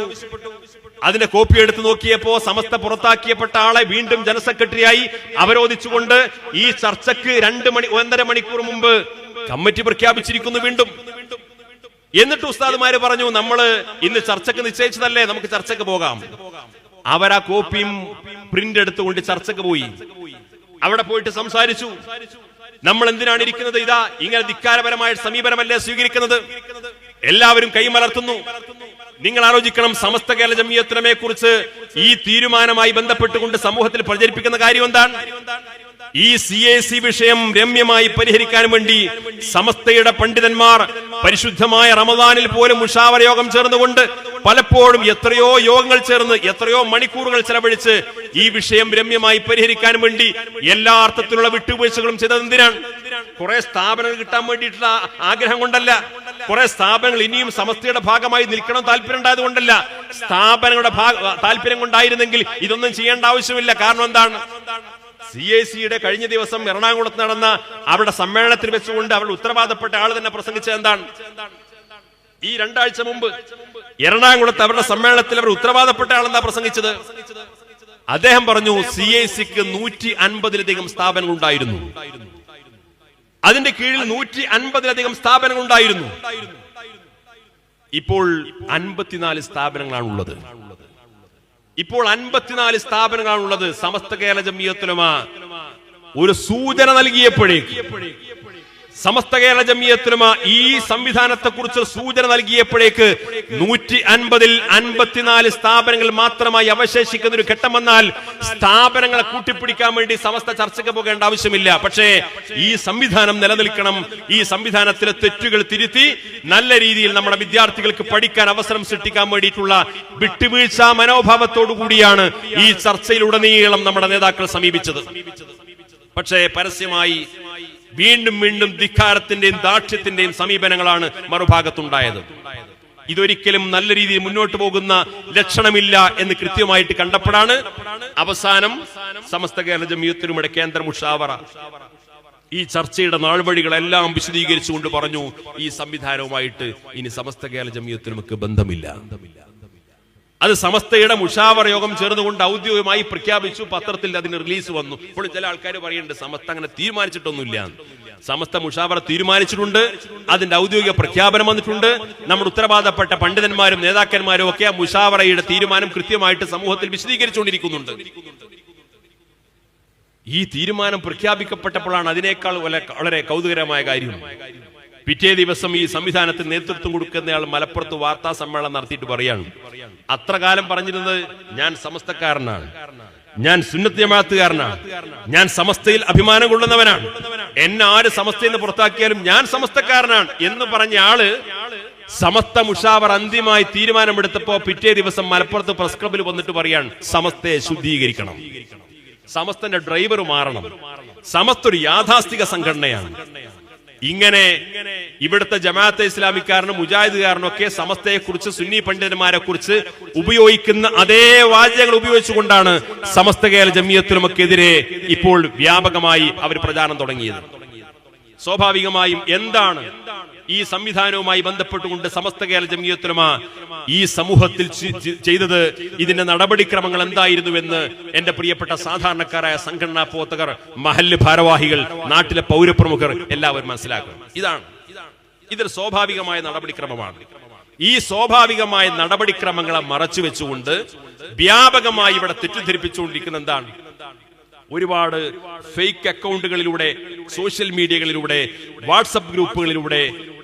അതിന്റെ കോപ്പി എടുത്തു നോക്കിയപ്പോ സമസ്ത പുറത്താക്കിയപ്പെട്ട ആളെ വീണ്ടും ജനസെക്രട്ടറിയായി അവരോധിച്ചുകൊണ്ട് ഈ ചർച്ചയ്ക്ക് രണ്ട് മണി ഒന്നര മണിക്കൂർ മുമ്പ് കമ്മിറ്റി പ്രഖ്യാപിച്ചിരിക്കുന്നു വീണ്ടും. എന്നിട്ട് ഉസ്താദുമാര് പറഞ്ഞു നമ്മൾ ഇന്ന് ചർച്ചക്ക് നിശ്ചയിച്ചതല്ലേ നമുക്ക് ചർച്ചക്ക് പോകാം. അവരാ കോപ്പിയും പ്രിന്റ് എടുത്തുകൊണ്ട് ചർച്ചക്ക് പോയി. അവിടെ പോയിട്ട് സംസാരിച്ചു. നമ്മൾ എന്തിനാണ് ഇരിക്കുന്നത്? ഇതാ ഇങ്ങനെ ധിക്കാരപരമായ സമീപനമല്ലേ സ്വീകരിക്കുന്നത്? എല്ലാവരും കൈമലർത്തുന്നു നിങ്ങൾ ആലോചിക്കണം സമസ്ത കേരള ജമിയത്തിനെ കുറിച്ച് ഈ തീരുമാനമായി ബന്ധപ്പെട്ടുകൊണ്ട് സമൂഹത്തിൽ പ്രചരിപ്പിക്കുന്ന കാര്യം എന്താണ്? ഈ സി എ സി വിഷയം രമ്യമായി പരിഹരിക്കാൻ വേണ്ടി സമസ്തയുടെ പണ്ഡിതന്മാർ പരിശുദ്ധമായ റമദാനിൽ പോലും മുഷാവര യോഗം ചേർന്നുകൊണ്ട് പലപ്പോഴും എത്രയോ യോഗങ്ങൾ ചേർന്ന് എത്രയോ മണിക്കൂറുകൾ ചെലവഴിച്ച് ഈ വിഷയം രമ്യമായി പരിഹരിക്കാൻ വേണ്ടി എല്ലാ അർത്ഥത്തിലുള്ള വിട്ടുവീഴ്ചകളും ചെയ്തത് എന്തിനാണ്? കുറെ സ്ഥാപനങ്ങൾ കിട്ടാൻ വേണ്ടിയിട്ടുള്ള ആഗ്രഹം കൊണ്ടല്ല. കുറെ സ്ഥാപനങ്ങൾ ഇനിയും സമസ്തയുടെ ഭാഗമായി നിൽക്കണം താല്പര്യം ഉണ്ടായത് കൊണ്ടല്ല. സ്ഥാപനങ്ങളുടെ താല്പര്യം കൊണ്ടായിരുന്നെങ്കിൽ ഇതൊന്നും ചെയ്യേണ്ട ആവശ്യമില്ല. കാരണം എന്താണ്? സി എ സിയുടെ കഴിഞ്ഞ ദിവസം എറണാകുളത്ത് നടന്ന അവരുടെ സമ്മേളനത്തിൽ വെച്ചുകൊണ്ട് അവരുടെ ഉത്തരവാദപ്പെട്ട ആൾ തന്നെ പ്രസംഗിച്ചത് എന്താണ്? ഈ രണ്ടാഴ്ച മുമ്പ് എറണാകുളത്ത് അവരുടെ സമ്മേളനത്തിൽ അവർ ഉത്തരവാദപ്പെട്ട ആൾ എന്താ പ്രസംഗിച്ചത്? അദ്ദേഹം പറഞ്ഞു സി ഐ സിക്ക് നൂറ്റി അൻപതിലധികം സ്ഥാപനങ്ങൾ ഉണ്ടായിരുന്നു അതിന്റെ കീഴിൽ നൂറ്റി അൻപതിലധികം സ്ഥാപനങ്ങൾ ഉണ്ടായിരുന്നു ഇപ്പോൾ അൻപത്തിനാല് സ്ഥാപനങ്ങളാണ് ഉള്ളത് ഇപ്പോൾ അൻപത്തിനാല് സ്ഥാപനങ്ങളാണുള്ളത്. സമസ്ത കേരള ജമീയത്തിലുമാ. ഒരു സൂചന നൽകിയപ്പോഴേക്ക് സമസ്ത കേരള ജമിയത്തുലമ ഈ സംവിധാനത്തെ കുറിച്ച് സൂചന നൽകിയപ്പോഴേക്ക് നൂറ്റി അൻപതിൽ അൻപത്തിനാല് സ്ഥാപനങ്ങൾ മാത്രമായി അവശേഷിക്കുന്ന ഒരു ഘട്ടം വന്നാൽ സ്ഥാപനങ്ങളെ കൂട്ടിപ്പിടിക്കാൻ വേണ്ടി സമസ്ത ചർച്ചയ്ക്ക് പോകേണ്ട ആവശ്യമില്ല. പക്ഷേ ഈ സംവിധാനം നിലനിൽക്കണം. ഈ സംവിധാനത്തിലെ തെറ്റുകൾ തിരുത്തി നല്ല രീതിയിൽ നമ്മുടെ വിദ്യാർത്ഥികൾക്ക് പഠിക്കാൻ അവസരം സൃഷ്ടിക്കാൻ വേണ്ടിയിട്ടുള്ള വിട്ടുവീഴ്ച മനോഭാവത്തോടു കൂടിയാണ് ഈ ചർച്ചയിലുടനീളം നമ്മുടെ നേതാക്കൾ സമീപിച്ചത്. പക്ഷേ പരസ്യമായി വീണ്ടും വീണ്ടും ധിക്കാരത്തിന്റെയും ദാക്ഷ്യത്തിന്റെയും സമീപനങ്ങളാണ് മറുഭാഗത്തുണ്ടായത്. ഇതൊരിക്കലും നല്ല രീതിയിൽ മുന്നോട്ട് പോകുന്ന ലക്ഷണമില്ല എന്ന് കൃത്യമായിട്ട് കണ്ടപ്പോഴാണ് അവസാനം സമസ്ത കേരള ജമിയത്തിനുമിടെ കേന്ദ്ര മുഷാവറ ഈ ചർച്ചയുടെ നാൾവഴികളെല്ലാം വിശദീകരിച്ചുകൊണ്ട് പറഞ്ഞു ഈ സംവിധാനവുമായിട്ട് ഇനി സമസ്ത കേരള ജമിയത്തിനുമൊക്കെ ബന്ധമില്ല. അത് സമസ്തയുടെ മുഷാവറ യോഗം ചേർന്നുകൊണ്ട് ഔദ്യോഗികമായി പ്രഖ്യാപിച്ചു. പത്രത്തിൽ അതിന് റിലീസ് വന്നു. ഇപ്പോൾ ചില ആൾക്കാർ പറയുന്നുണ്ട് സമസ്ത അങ്ങനെ തീരുമാനിച്ചിട്ടൊന്നുമില്ല സമസ്ത മുഷാവറ തീരുമാനിച്ചിട്ടുണ്ട്. അതിന്റെ ഔദ്യോഗിക പ്രഖ്യാപനം വന്നിട്ടുണ്ട്. നമ്മുടെ ഉത്തരവാദപ്പെട്ട പണ്ഡിതന്മാരും നേതാക്കന്മാരും ഒക്കെ ആ മുഷാവറയുടെ തീരുമാനം കൃത്യമായിട്ട് സമൂഹത്തിൽ വിശദീകരിച്ചുകൊണ്ടിരിക്കുന്നുണ്ട്. ഈ തീരുമാനം പ്രഖ്യാപിക്കപ്പെട്ടപ്പോഴാണ് അതിനേക്കാൾ വളരെ കൗതുകരമായ കാര്യം. പിറ്റേ ദിവസം ഈ സംവിധാനത്തിന് നേതൃത്വം കൊടുക്കുന്നയാൾ മലപ്പുറത്ത് വാർത്താ സമ്മേളനം നടത്തിയിട്ട് പറയാണ്. അത്ര കാലം പറഞ്ഞിരുന്നത് ഞാൻ സമസ്തക്കാരനാണ്. ഞാൻ സുന്നത്ത് ഞാൻ സമസ്തയിൽ അഭിമാനം കൊള്ളുന്നവനാണ്. എന്നെ ആര് സമസ്തയിൽ നിന്ന് പുറത്താക്കിയാലും ഞാൻ സമസ്തക്കാരനാണ് എന്ന് പറഞ്ഞ ആൾ സമസ്ത മുഷാവർ അന്തിമായി തീരുമാനമെടുത്തപ്പോ പിറ്റേ ദിവസം മലപ്പുറത്ത് പ്രസ് ക്ലബിൽ വന്നിട്ട് പറയാണ് സമസ്തയെ ശുദ്ധീകരിക്കണം. സമസ്തന്റെ ഡ്രൈവർ മാറണം. സമസ്ത ഒരു യാഥാസ്ഥിക സംഘടനയാണ്. ഇങ്ങനെ ഇവിടുത്തെ ജമാഅത്തെ ഇസ്ലാമിക്കാരനും മുജാഹിദുകാരനും ഒക്കെ സമസ്തയെ കുറിച്ച് സുന്നി പണ്ഡിതന്മാരെ കുറിച്ച് ഉപയോഗിക്കുന്ന അതേ വാചകങ്ങൾ ഉപയോഗിച്ചുകൊണ്ടാണ് സമസ്ത കേരള ജമിയത്തിനുമൊക്കെതിരെ ഇപ്പോൾ വ്യാപകമായി അവർ പ്രചാരണം തുടങ്ങിയത്. സ്വാഭാവികമായും എന്താണ് ഈ സംവിധാനവുമായി ബന്ധപ്പെട്ടുകൊണ്ട് സമസ്ത കേരള ജമിയത്തുലമ ഈ സമൂഹത്തിൽ ചെയ്തത് ഇതിന്റെ നടപടിക്രമങ്ങൾ എന്തായിരുന്നുവെന്ന് എന്റെ പ്രിയപ്പെട്ട സാധാരണക്കാരായ സംഘടനാ പ്രവർത്തകർ മഹല്ല് ഭാരവാഹികൾ നാട്ടിലെ പൗരപ്രമുഖർ എല്ലാവരും മനസ്സിലാക്കണം ഇതാണ്. ഇതൊരു സ്വാഭാവികമായ നടപടിക്രമമാണ്. ഈ സ്വാഭാവികമായ നടപടിക്രമങ്ങളെ മറച്ചു വെച്ചുകൊണ്ട് വ്യാപകമായി ഇവിടെ തെറ്റിദ്ധരിപ്പിച്ചുകൊണ്ടിരിക്കുന്ന എന്താണ്? ഒരുപാട് ഫേക്ക് അക്കൗണ്ടുകളിലൂടെ സോഷ്യൽ മീഡിയകളിലൂടെ വാട്സപ്പ് ഗ്രൂപ്പുകളിലൂടെ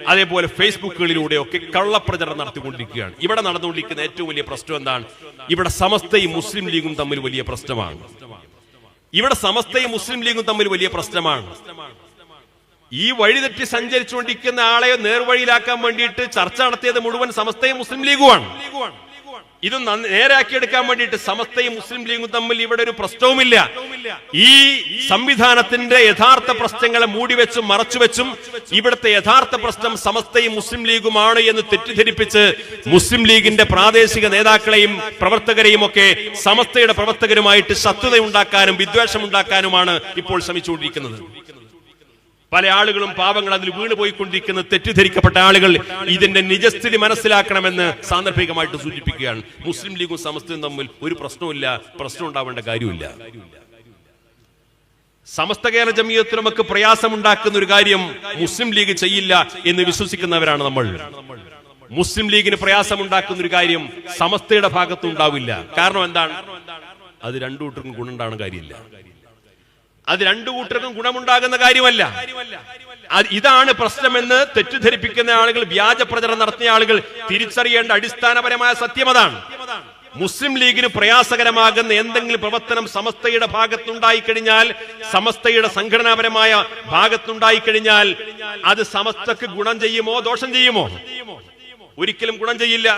അതേപോലെ ഫേസ്ബുക്കുകളിലൂടെ ഒക്കെ കള്ളപ്രചരണം നടത്തിക്കൊണ്ടിരിക്കുകയാണ്. ഇവിടെ നടന്നുകൊണ്ടിരിക്കുന്ന ഏറ്റവും വലിയ പ്രശ്നം എന്താണ്? ഇവിടെ സമസ്തയും മുസ്ലിം ലീഗും തമ്മിൽ വലിയ പ്രശ്നമാണ്. ഇവിടെ സമസ്തയും മുസ്ലിം ലീഗും തമ്മിൽ വലിയ പ്രശ്നമാണ്. ഈ വഴിതെറ്റി സഞ്ചരിച്ചുകൊണ്ടിരിക്കുന്ന ആളെ നേർവഴിയിലാക്കാൻ വേണ്ടിയിട്ട് ചർച്ച നടത്തിയത് മുഴുവൻ സമസ്തയും മുസ്ലിം ലീഗുമാണ്. ഇത് നേരാക്കി നേരാക്കിയെടുക്കാൻ വേണ്ടിയിട്ട് സമസ്തയും മുസ്ലിം ലീഗും തമ്മിൽ ഇവിടെ ഒരു പ്രശ്നവുമില്ല. ഈ സംവിധാനത്തിന്റെ യഥാർത്ഥ പ്രശ്നങ്ങളെ മൂടിവെച്ചും മറച്ചുവെച്ചും ഇവിടുത്തെ യഥാർത്ഥ പ്രശ്നം സമസ്തയും മുസ്ലിം ലീഗുമാണ് എന്ന് തെറ്റിദ്ധരിപ്പിച്ച് മുസ്ലിം ലീഗിന്റെ പ്രാദേശിക നേതാക്കളെയും പ്രവർത്തകരെയും ഒക്കെ സമസ്തയുടെ പ്രവർത്തകരുമായിട്ട് ശത്രുത ഉണ്ടാക്കാനും വിദ്വേഷം ഉണ്ടാക്കാനുമാണ് ഇപ്പോൾ ശ്രമിച്ചുകൊണ്ടിരിക്കുന്നത്. പല ആളുകളും പാവങ്ങൾ അതിൽ വീണ് പോയിക്കൊണ്ടിരിക്കുന്ന തെറ്റിദ്ധരിക്കപ്പെട്ട ആളുകൾ ഇതിന്റെ നിജസ്ഥിതി മനസ്സിലാക്കണമെന്ന് സാന്ദർഭികമായിട്ട് സൂചിപ്പിക്കുകയാണ്. മുസ്ലിം ലീഗും സമസ്തയും തമ്മിൽ ഒരു പ്രശ്നവുമില്ല പ്രശ്നം ഉണ്ടാവേണ്ട കാര്യമില്ല സമസ്ത കേരള ജമീയത്തിൽ നമുക്ക് പ്രയാസമുണ്ടാക്കുന്ന ഒരു കാര്യം മുസ്ലിം ലീഗ് ചെയ്യില്ല എന്ന് വിശ്വസിക്കുന്നവരാണ് നമ്മൾ. മുസ്ലിം ലീഗിന് പ്രയാസമുണ്ടാക്കുന്ന ഒരു കാര്യം സമസ്തയുടെ ഭാഗത്തുണ്ടാവില്ല കാരണം എന്താണ്? അത് രണ്ടു കൂട്ടർക്കും ഗുണുണ്ടാണ് കാര്യമില്ല. അത് രണ്ടു കൂട്ടർക്കും ഗുണമുണ്ടാകുന്ന കാര്യമല്ല. ഇതാണ് പ്രശ്നമെന്ന് തെറ്റിദ്ധരിപ്പിക്കുന്ന ആളുകൾ വ്യാജ പ്രചരണം നടത്തിയ ആളുകൾ തിരിച്ചറിയേണ്ട അടിസ്ഥാനപരമായ സത്യം അതാണ്. മുസ്ലിം ലീഗിന് പ്രയാസകരമാകുന്ന എന്തെങ്കിലും പ്രവർത്തനം സമസ്തയുടെ ഭാഗത്തുണ്ടായിക്കഴിഞ്ഞാൽ സമസ്തയുടെ സംഘടനാപരമായ ഭാഗത്തുണ്ടായിക്കഴിഞ്ഞാൽ അത് സമസ്തക്ക് ഗുണം ചെയ്യുമോ ദോഷം ചെയ്യുമോ? ഒരിക്കലും ഗുണം ചെയ്യില്ല.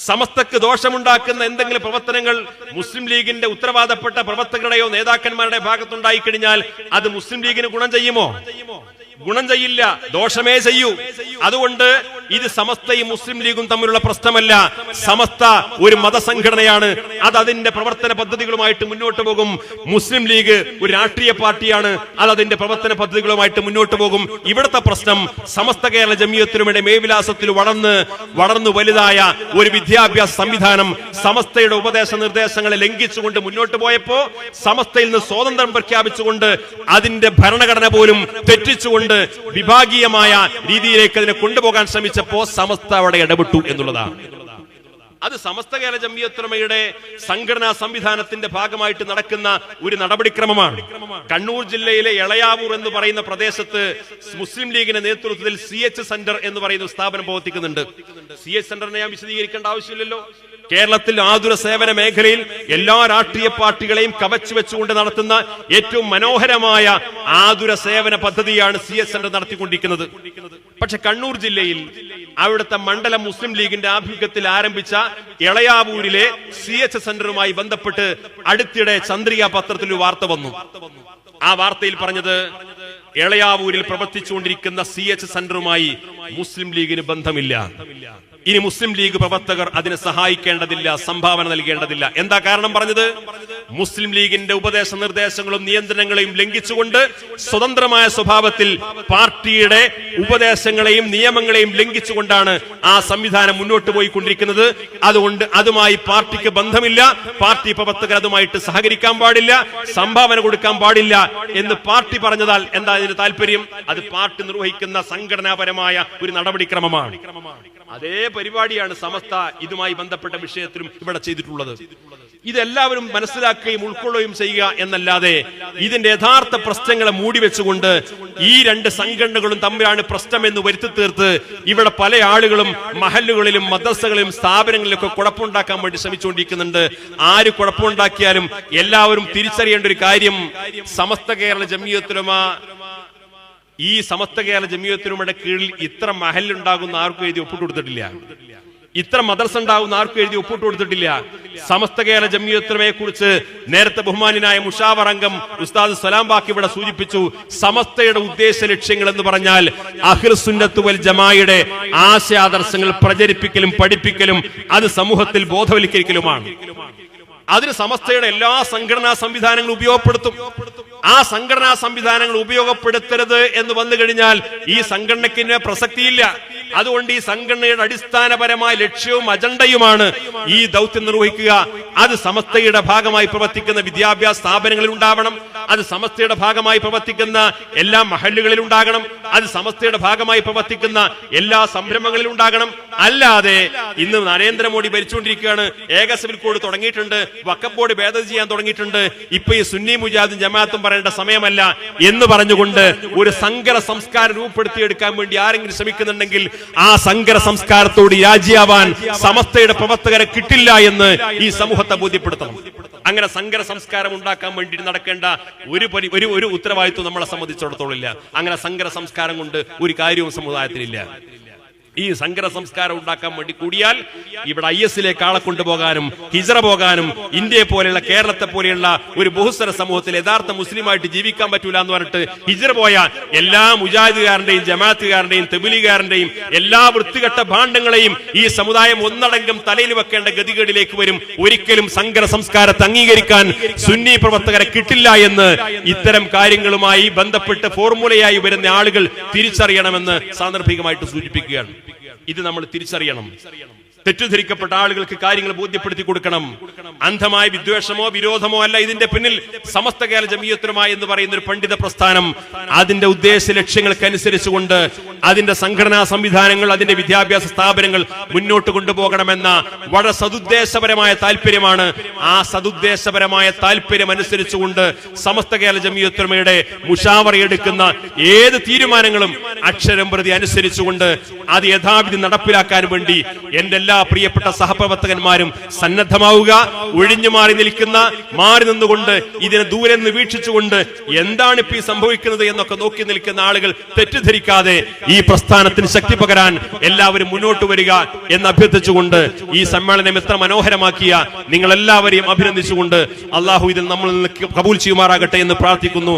സമസ്തക്ക് ദോഷമുണ്ടാക്കുന്ന എന്തെങ്കിലും പ്രവർത്തനങ്ങൾ മുസ്ലിം ലീഗിന്റെ ഉത്തരവാദപ്പെട്ട പ്രവർത്തകരുടെയോ നേതാക്കന്മാരുടെ ഭാഗത്തുണ്ടായി കഴിഞ്ഞാൽ അത് മുസ്ലിം ലീഗിന് ഗുണം ചെയ്യുമോ? ഗുണം ചെയ്യില്ല ദോഷമേ ചെയ്യൂ. അതുകൊണ്ട് ഇത് സമസ്തയും മുസ്ലിം ലീഗും തമ്മിലുള്ള പ്രശ്നമല്ല. സമസ്ത ഒരു മതസംഘടനയാണ്. അത് അതിന്റെ പ്രവർത്തന പദ്ധതികളുമായിട്ട് മുന്നോട്ട് പോകും. മുസ്ലിം ലീഗ് ഒരു രാഷ്ട്രീയ പാർട്ടിയാണ്. അത് അതിന്റെ പ്രവർത്തന പദ്ധതികളുമായിട്ട് മുന്നോട്ട് പോകും. ഇവിടുത്തെ പ്രശ്നം സമസ്ത കേരള ജമിയത്തിനുമിടെ മേവിലാസത്തിൽ വളർന്ന് വളർന്നു വലുതായ ഒരു വിദ്യാഭ്യാസ സംവിധാനം സമസ്തയുടെ ഉപദേശ നിർദ്ദേശങ്ങളെ ലംഘിച്ചുകൊണ്ട് മുന്നോട്ട് പോയപ്പോ സമസ്തയിൽ നിന്ന് സ്വാതന്ത്ര്യം പ്രഖ്യാപിച്ചുകൊണ്ട് അതിന്റെ ഭരണഘടന പോലും തെറ്റിച്ചുകൊണ്ട് വിഭാഗീയമായ രീതിയിലേക്ക് അതിനെ കൊണ്ടുപോകാൻ ശ്രമിച്ചപ്പോ സമസ്ത അവിടെ ഇടപെട്ടു എന്നുള്ളതാണ്. അത് സമസ്ത കേരള ജമ്മിയത്രമയുടെ സംഘടനാ സംവിധാനത്തിന്റെ ഭാഗമായിട്ട് നടക്കുന്ന ഒരു നടപടിക്രമമാണ്. കണ്ണൂർ ജില്ലയിലെ എളയാവൂർ എന്ന് പറയുന്ന പ്രദേശത്ത് മുസ്ലിം ലീഗിന്റെ നേതൃത്വത്തിൽ സി സെന്റർ എന്ന് പറയുന്ന സ്ഥാപനം പ്രവർത്തിക്കുന്നുണ്ട്. സി സെന്ററിനെ ഞാൻ വിശദീകരിക്കേണ്ട ആവശ്യമില്ലല്ലോ. കേരളത്തിൽ ആതുര സേവന മേഖലയിൽ എല്ലാ രാഷ്ട്രീയ പാർട്ടികളെയും കവച്ചു വെച്ചുകൊണ്ട് നടത്തുന്ന ഏറ്റവും മനോഹരമായ ആതുര സേവന പദ്ധതിയാണ് സി എസ് സെന്റർ നടത്തിക്കൊണ്ടിരിക്കുന്നത്. പക്ഷെ കണ്ണൂർ ജില്ലയിൽ അവിടുത്തെ മണ്ഡലം മുസ്ലിം ലീഗിന്റെ ആഭിമുഖ്യത്തിൽ ആരംഭിച്ച ഇളയാവൂരിലെ സി എച്ച് സെന്ററുമായി ബന്ധപ്പെട്ട് അടുത്തിടെ ചന്ദ്രിക പത്രത്തിൽ വാർത്ത വന്നു. ആ വാർത്തയിൽ പറഞ്ഞത് ഇളയാവൂരിൽ പ്രവർത്തിച്ചുകൊണ്ടിരിക്കുന്ന സി എച്ച് സെന്ററുമായി മുസ്ലിം ലീഗിന് ബന്ധമില്ല. ഇനി മുസ്ലിം ലീഗ് പ്രവർത്തകർ അതിനെ സഹായിക്കേണ്ടതില്ല സംഭാവന നൽകേണ്ടതില്ല. എന്താ കാരണം പറഞ്ഞത്? മുസ്ലിം ലീഗിന്റെ ഉപദേശ നിർദ്ദേശങ്ങളും നിയന്ത്രണങ്ങളെയും ലംഘിച്ചുകൊണ്ട് സ്വതന്ത്രമായ സ്വഭാവത്തിൽ പാർട്ടിയുടെ ഉപദേശങ്ങളെയും നിയമങ്ങളെയും ലംഘിച്ചുകൊണ്ടാണ് ആ സംവിധാനം മുന്നോട്ട് പോയിക്കൊണ്ടിരിക്കുന്നത്. അതുകൊണ്ട് അതുമായി പാർട്ടിക്ക് ബന്ധമില്ല പാർട്ടി പ്രവർത്തകർ അതുമായിട്ട് സഹകരിക്കാൻ പാടില്ല സംഭാവന കൊടുക്കാൻ പാടില്ല എന്ന് പാർട്ടി പറഞ്ഞതാൽ എന്താ ഇതിന് താല്പര്യം അത് പാർട്ടി നിർവഹിക്കുന്ന സംഘടനാപരമായ ഒരു നടപടിക്രമമാണ്. അതേ പരിപാടിയാണ് സമസ്ത ഇതുമായി ബന്ധപ്പെട്ട വിഷയത്തിലും ഇവിടെ ചെയ്തിട്ടുള്ളത്. ഇതെല്ലാവരും മനസ്സിലാക്കുകയും ഉൾക്കൊള്ളുകയും ചെയ്യുക എന്നല്ലാതെ ഇതിന്റെ യഥാർത്ഥ പ്രശ്നങ്ങളെ മൂടി വെച്ചുകൊണ്ട് ഈ രണ്ട് സംഘടനകളും തമ്മിലാണ് പ്രശ്നമെന്ന് വരുത്തി തീർത്ത് ഇവിടെ പല ആളുകളും മഹല്ലുകളിലും മദ്രസകളിലും സ്ഥാപനങ്ങളിലൊക്കെ കുഴപ്പമുണ്ടാക്കാൻ വേണ്ടി ശ്രമിച്ചുകൊണ്ടിരിക്കുന്നുണ്ട്. ആര് കുഴപ്പമുണ്ടാക്കിയാലും എല്ലാവരും തിരിച്ചറിയേണ്ട ഒരു കാര്യം സമസ്ത കേരള ജമിയത്തുലമ ഈ സമസ്ത കേരള ജമിയത്തിനുമയുടെ കീഴിൽ ഇത്ര മഹലുണ്ടാകുന്ന ആർക്കും എഴുതി ഒപ്പിട്ട് കൊടുത്തിട്ടില്ല. ഇത്ര മദർസ ഉണ്ടാകുന്ന ആർക്കും എഴുതി ഒപ്പിട്ട് കൊടുത്തിട്ടില്ല. സമസ്ത കേരള ജമിയത്തിനെ കുറിച്ച് നേരത്തെ ബഹുമാനായ മുഷാവർ അംഗം ഉസ്താദ് സലാം ബാക്കി ഇവിടെ സൂചിപ്പിച്ചു. സമസ്തയുടെ ഉദ്ദേശ ലക്ഷ്യങ്ങൾ എന്ന് പറഞ്ഞാൽ അഹിർ വൽ ജമായുടെ ആശയാദർശങ്ങൾ പ്രചരിപ്പിക്കലും പഠിപ്പിക്കലും അത് സമൂഹത്തിൽ ബോധവൽക്കരിക്കലുമാണ്. അതിന് സമസ്തയുടെ എല്ലാ സംഘടനാ സംവിധാനങ്ങളും ഉപയോഗപ്പെടുത്തും. ആ സംഘടനാ സംവിധാനങ്ങൾ ഉപയോഗപ്പെടുത്തരുത് എന്ന് വന്നു കഴിഞ്ഞാൽ ഈ സംഘടനയ്ക്ക് പ്രസക്തിയില്ല. അതുകൊണ്ട് ഈ സംഘടനയുടെ അടിസ്ഥാനപരമായ ലക്ഷ്യവും അജണ്ടയുമാണ് ഈ ദൗത്യം നിർവഹിക്കുക. അത് സമസ്തയുടെ ഭാഗമായി പ്രവർത്തിക്കുന്ന വിദ്യാഭ്യാസ സ്ഥാപനങ്ങളിൽ ഉണ്ടാവണം. അത് സമസ്തയുടെ ഭാഗമായി പ്രവർത്തിക്കുന്ന എല്ലാ മഹല്ലുകളിൽ ഉണ്ടാകണം. അത് സമസ്തയുടെ ഭാഗമായി പ്രവർത്തിക്കുന്ന എല്ലാ സംരംഭങ്ങളിലും ഉണ്ടാകണം. അല്ലാതെ ഇന്ന് നരേന്ദ്രമോദി ഭരിച്ചുകൊണ്ടിരിക്കുകയാണ്. ഏക സിവിൽ കോഡ് തുടങ്ങിയിട്ടുണ്ട്. ബോർഡ് ഭേദഗതി ചെയ്യാൻ തുടങ്ങിയിട്ടുണ്ട്. ഇപ്പൊ ഈ സുന്നി മുജാദും ജമാഅത്തും പറയേണ്ട സമയമല്ല എന്ന് പറഞ്ഞുകൊണ്ട് ഒരു സങ്കര സംസ്കാരം രൂപപ്പെടുത്തിയെടുക്കാൻ വേണ്ടി ആരെങ്കിലും ശ്രമിക്കുന്നുണ്ടെങ്കിൽ ആ സങ്കര സംസ്കാരത്തോട് രാജിയാവാൻ സമസ്തയുടെ പ്രവർത്തകരെ കിട്ടില്ല എന്ന് ഈ സമൂഹത്തെ ബോധ്യപ്പെടുത്തണം. അങ്ങനെ സങ്കര സംസ്കാരം ഉണ്ടാക്കാൻ വേണ്ടി നടക്കേണ്ട ഒരു പരി ഒരു ഒരു ഉത്തരവാദിത്വം നമ്മളെ സംബന്ധിച്ചിടത്തോളം ഇല്ല. അങ്ങനെ സങ്കര സംസ്കാരം കൊണ്ട് ഒരു കാര്യവും സമുദായത്തിലില്ല. ഈ സങ്കര സംസ്കാരം ഉണ്ടാക്കാൻ വേണ്ടി കൂടിയാൽ ഇവിടെ ഐ എസിലേക്ക് ആളെ കൊണ്ടുപോകാനും ഹിജറ പോകാനും ഇന്ത്യയെ പോലെയുള്ള കേരളത്തെ പോലെയുള്ള ഒരു ബഹുസ്വര സമൂഹത്തിൽ യഥാർത്ഥ മുസ്ലിമായിട്ട് ജീവിക്കാൻ പറ്റൂല എന്ന് പറഞ്ഞിട്ട് ഹിജറ പോയ എല്ലാ മുജാഹിദുകാരന്റെയും ജമാഅത്തുകാരന്റെയും തെബിലികാരന്റെയും എല്ലാ വൃത്തികെട്ട ഭാണ്ഡങ്ങളെയും ഈ സമുദായം ഒന്നടങ്കം തലയിൽ വെക്കേണ്ട ഗതികേടിലേക്ക് വരും. ഒരിക്കലും സങ്കര സംസ്കാരത്തെ അംഗീകരിക്കാൻ സുന്നി പ്രവർത്തകരെ കിട്ടില്ല എന്ന് ഇത്തരം കാര്യങ്ങളുമായി ബന്ധപ്പെട്ട് ഫോർമുലയായി വരുന്ന ആളുകൾ തിരിച്ചറിയണമെന്ന് സാന്ദർഭികമായിട്ട് സൂചിപ്പിക്കുകയാണ്. ഇത് നമ്മൾ തിരിച്ചറിയണം. തെറ്റിദ്ധരിക്കപ്പെട്ട ആളുകൾക്ക് കാര്യങ്ങൾ ബോധ്യപ്പെടുത്തി കൊടുക്കണം. അന്ധമായ വിദ്വേഷമോ വിരോധമോ അല്ല ഇതിന്റെ പിന്നിൽ സമസ്ത കേരള ജമീയത്തിനുമായി എന്ന് പറയുന്ന ഒരു പണ്ഡിത പ്രസ്ഥാനം. അതിന്റെ ഉദ്ദേശ ലക്ഷ്യങ്ങൾക്കനുസരിച്ചുകൊണ്ട് അതിന്റെ സംഘടനാ സംവിധാനങ്ങൾ അതിന്റെ വിദ്യാഭ്യാസ സ്ഥാപനങ്ങൾ മുന്നോട്ട് കൊണ്ടുപോകണമെന്ന വളരെ സതുദ്ദേശപരമായ താല്പര്യമാണ് ആ സതുദ്ദേശപരമായ താല്പര്യം അനുസരിച്ചുകൊണ്ട് സമസ്ത കേരള ജമീയത്തുമയുടെ മുഷാവറയെടുക്കുന്ന ഏത് തീരുമാനങ്ങളും അക്ഷരം പ്രതി അനുസരിച്ചുകൊണ്ട് അത് യഥാവിധി നടപ്പിലാക്കാൻ വേണ്ടി എന്റെ എല്ലാ പ്രിയപ്പെട്ട സഹപ്രവർത്തകന്മാരും സന്നദ്ധമാവുക ഒഴിഞ്ഞു മാറി നിൽക്കുന്ന മാറി നിന്നുകൊണ്ട് ഇതിനെ ദൂരെ നിന്ന് വീക്ഷിച്ചുകൊണ്ട് എന്താണ് ഇപ്പൊ ഈ സംഭവിക്കുന്നത് എന്നൊക്കെ നോക്കി നിൽക്കുന്ന ആളുകൾ തെറ്റിദ്ധരിക്കാതെ ഈ പ്രസ്ഥാനത്തിന് ശക്തി പകരാൻ എല്ലാവരും മുന്നോട്ട് വരിക എന്ന് അഭ്യർത്ഥിച്ചുകൊണ്ട് ഈ സമ്മേളനം എത്ര മനോഹരമാക്കിയ നിങ്ങൾ എല്ലാവരെയും അഭിനന്ദിച്ചുകൊണ്ട് അള്ളാഹു ഇതിൽ നമ്മൾ നിന്ന് കബൂൽ ചെയ്യുമാറാകട്ടെ എന്ന് പ്രാർത്ഥിക്കുന്നു.